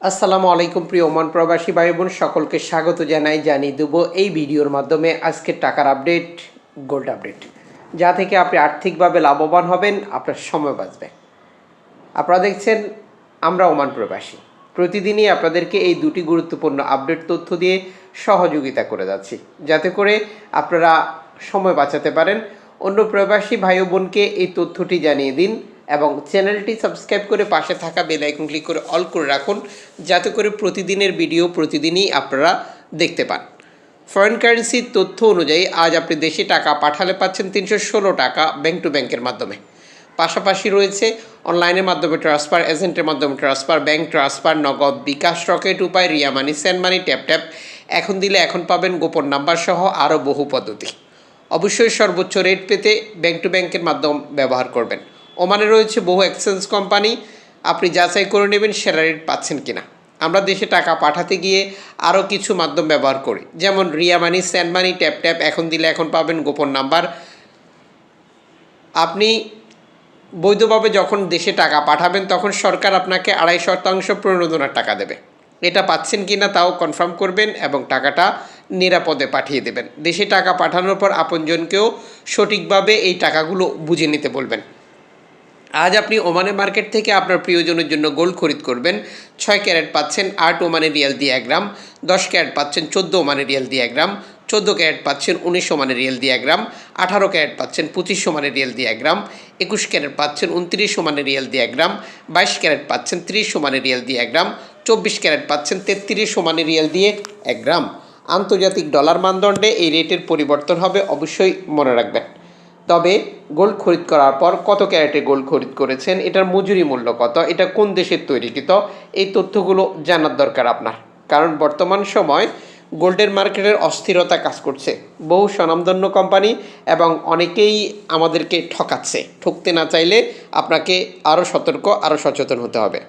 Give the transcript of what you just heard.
আসসালামু আলাইকুম প্রিয় ওমান প্রবাসী ভাই বোন সকলকে স্বাগত জানাই, জানিয়ে দেবো এই ভিডিওর মাধ্যমে আজকের টাকার আপডেট গোল্ড আপডেট যা থেকে আপনি আর্থিকভাবে লাভবান হবেন, আপনার সময় বাঁচবে। আপনারা দেখছেন, আমরা ওমান প্রবাসী। প্রতিদিনই আপনাদেরকে এই দুটি গুরুত্বপূর্ণ আপডেট তথ্য দিয়ে সহযোগিতা করে যাচ্ছি। যাতে করে আপনারা সময় বাঁচাতে পারেন। অন্য প্রবাসী ভাই বোনকে এই তথ্যটি জানিয়ে দিন এবং চ্যানেলটি সাবস্ক্রাইব করে পাশে থাকা বেল আইকন ক্লিক করে অল করে রাখুন, যাতে করে প্রতিদিনের ভিডিও প্রতিদিনই আপনারা দেখতে পান। ফরেন কারেন্সির তথ্য অনুযায়ী আজ আপনি দেশে টাকা পাঠালে পাচ্ছেন তিনশো ষোলো টাকা ব্যাংক টু ব্যাংকের মাধ্যমে। পাশাপাশি রয়েছে অনলাইনের মাধ্যমে ট্রান্সফার এজেন্টের মাধ্যমে ট্রান্সফার ব্যাংক ট্রান্সফার নগদ বিকাশ রকেট উপায়, Ria money send money tap tap এখন দিলে এখন পাবেন গোপন নাম্বার সহ আরও বহু পদ্ধতি। অবশ্যই সর্বোচ্চ রেট পেতে ব্যাংক টু ব্যাংকের মাধ্যম ব্যবহার করবেন। ওমানে রয়েছে বহু এক্সচেঞ্জ কোম্পানি আপনি যাচাই করে নেবেন সেরা রেট পাচ্ছেন কিনা। আমরা দেশে টাকা পাঠাতে গিয়ে আরও কিছু মাধ্যম ব্যবহার করি। যেমন Ria money send money, tap tap, এখন দিলে এখন পাবেন গোপন নাম্বার। আপনি বৈধভাবে যখন দেশে টাকা পাঠাবেন, তখন সরকার আপনাকে আড়াই শতাংশ প্রণোদনার টাকা দেবে। এটা পাচ্ছেন কি না তাও কনফার্ম করবেন এবং টাকাটা নিরাপদে পাঠিয়ে দেবেন। দেশে টাকা পাঠানোর পর আপনজনকেও সঠিকভাবে এই টাকাগুলো বুঝে নিতে বলবেন। আজ আপনি ওমানের মার্কেট থেকে আপনার প্রিয়জনের জন্য গোল্ড খরিদ করবেন। ছয় ক্যারেট পাচ্ছেন আট ওমানের রিয়াল দিয়ে এক গ্রাম, দশ ক্যারেট পাচ্ছেন চোদ্দ ওমানের রিয়াল দিয়ে এক গ্রাম, চোদ্দ ক্যারেট পাচ্ছেন উনিশ ওমানের রিয়েল দিয়ে এক গ্রাম, আঠারো ক্যারেট পাচ্ছেন পঁচিশ ওমানের রিয়েল দিয়ে এক গ্রাম, একুশ ক্যারেট পাচ্ছেন উনত্রিশ ওমানের রিয়েল দিয়ে এক গ্রাম, বাইশ ক্যারেট পাচ্ছেন ত্রিশ ওমানের রিয়েল দিয়ে এক গ্রাম, চব্বিশ ক্যারেট পাচ্ছেন তেত্রিশ ওমানের রিয়েল দিয়ে এক গ্রাম। আন্তর্জাতিক ডলার মানদণ্ডে এই রেটের পরিবর্তন হবে, অবশ্যই মনে রাখবেন। তবে গোল্ড খরিদ করার পর কত ক্যারেটে গোল্ড খরিদ করেছেন? এটার মজুরি মূল্য কত? এটা কোন দেশের তৈরিকৃত এই তথ্যগুলো জানার দরকার আপনার। কারণ বর্তমান সময় গোল্ডের মার্কেটের অস্থিরতা কাজ করছে। বহু স্বনামধন্য কোম্পানি এবং অনেকেই আমাদেরকে ঠকাচ্ছে। ঠকতে না চাইলে আপনাকে আরও সতর্ক আরও সচেতন হতে হবে।